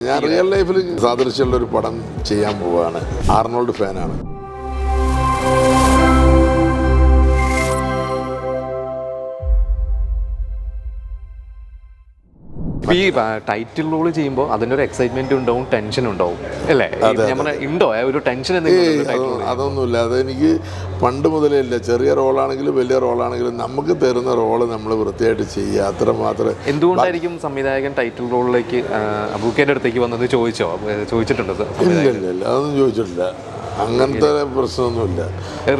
ഞാൻ റിയൽ ലൈഫിൽ സാദൃശ്യമുള്ള ഒരു പടം ചെയ്യാൻ പോവുകയാണ് ആർണോൾഡ് ഫാനാണ്. ഈ ടൈറ്റിൽ റോൾ ചെയ്യുമ്പോൾ അതിന്റെ ഒരു എക്സൈറ്റ്മെന്റ് ഉണ്ടാവും ടെൻഷൻ ഉണ്ടാവും. അല്ലേ? ഉണ്ടോ? ഒരു ടെൻഷൻ അതൊന്നുമില്ല. അതെനിക്ക് പണ്ട് മുതലേ ഇല്ല. ചെറിയ റോളാണെങ്കിലും വലിയ റോളാണെങ്കിലും നമുക്ക് തരുന്ന റോൾ നമ്മൾ വൃത്തിയായിട്ട് ചെയ്യുക. അത്ര മാത്രമേ എന്തുകൊണ്ടായിരിക്കും സംവിധായകൻ ടൈറ്റിൽ റോളിലേക്ക് അബൂക്കേന്റെ അടുത്തേക്ക് വന്നത് ചോദിച്ചോ? ചോദിച്ചിട്ടുണ്ടോ ഇല്ല ഇല്ല ഇല്ല. അതൊന്നും ചോദിച്ചിട്ടില്ല. അങ്ങനത്തെ പ്രശ്നമൊന്നുമില്ല.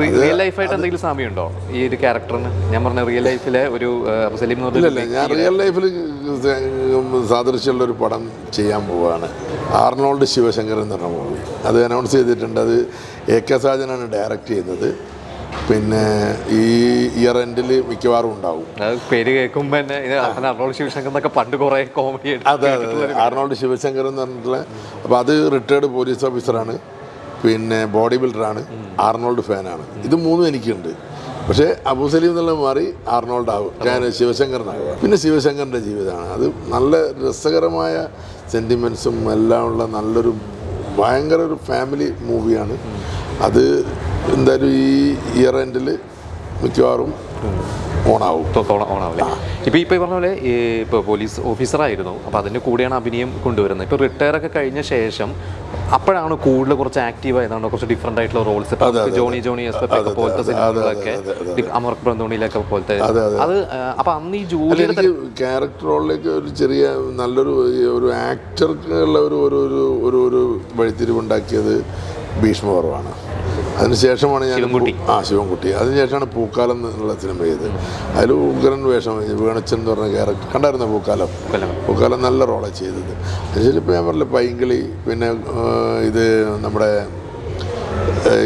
റിയൽ ലൈഫായിട്ട് എന്തെങ്കിലും സാമ്യമുണ്ടോ? ഈ ഒരു ക്യാരക്ടറിന് ഞാൻ പറഞ്ഞ റിയൽ ലൈഫിലെ ഒരു സലീം ഇല്ല ഞാൻ റിയൽ ലൈഫിൽ സാദൃശ്യമുള്ള ഒരു പടം ചെയ്യാൻ പോവുകയാണ് ആർണോൾഡ് ശിവശങ്കരൻ എന്ന് പറഞ്ഞ മൂവി അത് അനൗൺസ് ചെയ്തിട്ടുണ്ട്. അത് എ കെ സാജനാണ് ഡയറക്റ്റ് ചെയ്യുന്നത്. പിന്നെ ഈ ഇയർ എൻഡിൽ മിക്കവാറും ഉണ്ടാവും. പേര് കേൾക്കുമ്പോൾ തന്നെ അർണോൾഡ് ശിവശങ്കർ എന്നൊക്കെ പണ്ട് കുറെ കോമഡി അതെ അതെ അർണോൾഡ് ആർണോൾഡ് ശിവശങ്കർ എന്ന് പറഞ്ഞിട്ടുള്ള അപ്പോൾ അത് റിട്ടയർഡ് പോലീസ് ഓഫീസറാണ് പിന്നെ ബോഡി ബിൽഡറാണ് ആർണോൾഡ് ഫാനാണ്. ഇത് മൂന്നും എനിക്കുണ്ട്. പക്ഷേ അബു സലീം എന്നുള്ള മാറി ആർണോൾഡ് ആവും ഞാൻ ശിവശങ്കരനാകുക പിന്നെ ശിവശങ്കറിന്റെ ജീവിതമാണ്. അത് നല്ല രസകരമായ സെന്റിമെൻസും എല്ലാം ഉള്ള നല്ലൊരു ഭയങ്കര ഒരു ഫാമിലി മൂവിയാണ്. അത് എന്തായാലും ഈ ഇയർ എൻഡിൽ മിക്കവാറും ഓണാവും. ഓണാവില്ലേ? ഇപ്പൊ ഇപ്പൊ ഈ പറഞ്ഞ പോലെ ഇപ്പോൾ ഇപ്പൊ പോലീസ് ഓഫീസറായിരുന്നു. അപ്പോൾ അതിന്റെ കൂടെയാണ് അഭിനയം കൊണ്ടുവരുന്നത്. ഇപ്പൊ റിട്ടയർ ഒക്കെ കഴിഞ്ഞ ശേഷം അപ്പോഴാണ് കൂടുതൽ കുറച്ച് ആക്റ്റീവ് ആയതാണ്. കുറച്ച് ഡിഫറെന്റ് ആയിട്ടുള്ള റോൾസ് ജോണി ജോണി എസ് പി ഒക്കെ പോലത്തെ സിനിമകളൊക്കെ അമർ ബ്രന്തോണിയിലൊക്കെ പോലത്തെ അത് അപ്പൊ അന്ന് ഈ ജോലി ക്യാരക്ടർ റോളിലേക്ക് ഒരു ചെറിയ നല്ലൊരു ഒരു ആക്ടർക്കുള്ള ഒരു ഒരു ഒരു ഒരു ഒരു വഴിത്തിരിവുണ്ടാക്കിയത് ഭീഷ്മപർവാണ് അതിനുശേഷമാണ് ഞാൻ ശിവൻകുട്ടി. ആ ശിവൻകുട്ടി. അതിനുശേഷമാണ് പൂക്കാലം എന്നുള്ള സിനിമ ചെയ്തത്. അതിൽ ഉഗ്രൻ വേഷം വീണച്ചൻ എന്ന് പറഞ്ഞ ക്യാരക്ടർ കണ്ടായിരുന്നു പൂക്കാലം? പൂക്കാലം. നല്ല റോളാണ് ചെയ്തത്. അതിനുശേഷം ഇപ്പോൾ ഞാൻ പറഞ്ഞില്ല പൈങ്കിളി പിന്നെ ഇത് നമ്മുടെ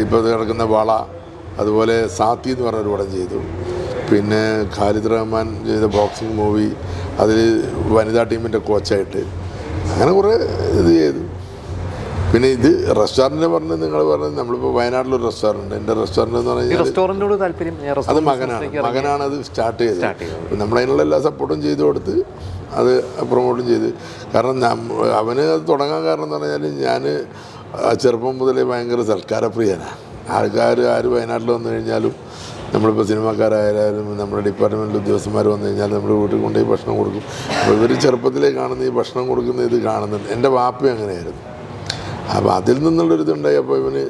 ഇപ്പോൾ കിടക്കുന്ന വള അതുപോലെ സാത്തി എന്ന് പറഞ്ഞൊരു പടം ചെയ്തു. പിന്നെ ഖാലിദ് റഹ്മാൻ ചെയ്ത ബോക്സിംഗ് മൂവി അതിൽ വനിതാ ടീമിന്റെ കോച്ചായിട്ട് അങ്ങനെ കുറേ ഇത് ചെയ്തു. പിന്നെ ഇത് റെസ്റ്റോറന്റിനെ പറഞ്ഞ് നിങ്ങൾ പറഞ്ഞത് നമ്മളിപ്പോൾ വയനാട്ടിലൊരു റെസ്റ്റോറന്റ് എന്റെ റെസ്റ്റോറന്റ് എന്ന് പറഞ്ഞാൽ റെസ്റ്റോറന്റിനോട് താല്പര്യം അത് മകനാണ്. മകനാണ് അത് സ്റ്റാർട്ട് ചെയ്തത്. നമ്മളതിനുള്ള എല്ലാ സപ്പോർട്ടും ചെയ്തു കൊടുത്ത് അത് പ്രൊമോട്ടും ചെയ്ത്. കാരണം അവന് അത് തുടങ്ങാൻ കാരണം എന്ന് പറഞ്ഞാൽ ഞാൻ ചെറുപ്പം മുതലേ ഭയങ്കര സൽക്കാരപ്രിയനാണ് ആൾക്കാർ ആര് വയനാട്ടിൽ വന്നു കഴിഞ്ഞാലും നമ്മളിപ്പോൾ സിനിമാക്കാരായാലും നമ്മുടെ ഡിപ്പാർട്ട്മെന്റിൽ ഉദ്യോഗസ്ഥന്മാർ വന്നു കഴിഞ്ഞാൽ നമ്മൾ വീട്ടിൽ കൊണ്ടുപോയി ഭക്ഷണം കൊടുക്കും. അപ്പോൾ ഇവർ ചെറുപ്പത്തിലേ കാണുന്ന ഈ ഭക്ഷണം കൊടുക്കുന്ന ഇത് കാണുന്നുണ്ട് എന്റെ വാപ്പയും അങ്ങനെയായിരുന്നു. അപ്പോൾ അതിൽ നിന്നുള്ളൊരു ഇതുണ്ടായി. അപ്പോൾ ഇവന്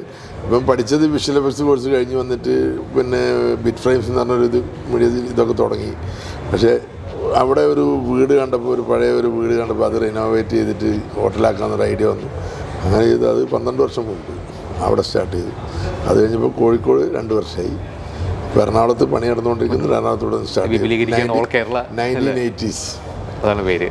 ഇവൻ പഠിച്ചത് വിഷ്വൽ എഫക്ട്സ് കോഴ്സ് കഴിഞ്ഞ് വന്നിട്ട് പിന്നെ ബിറ്റ് ഫ്രെയിംസ് എന്ന് പറഞ്ഞൊരു മീഡിയ മീഡിയത്തിൽ ഇതൊക്കെ തുടങ്ങി. പക്ഷേ അവിടെ ഒരു വീട് കണ്ടപ്പോൾ ഒരു പഴയ ഒരു വീട് കണ്ടപ്പോൾ അത് റിനോവേറ്റ് ചെയ്തിട്ട് ഹോട്ടലാക്കാമെന്നൊരു ഐഡിയ വന്നു. അങ്ങനെ ചെയ്ത് അത് പന്ത്രണ്ട് വർഷം മുമ്പ് അവിടെ സ്റ്റാർട്ട് ചെയ്തു. അത് കഴിഞ്ഞപ്പോൾ കോഴിക്കോട് രണ്ട് വർഷമായി ഇപ്പോൾ എറണാകുളത്ത് പണി നടന്നുകൊണ്ടിരിക്കുന്നു. എറണാകുളത്തൂടെ സ്റ്റാർട്ട് ചെയ്തു. Nineteen eighties. അതാണ് പേര്.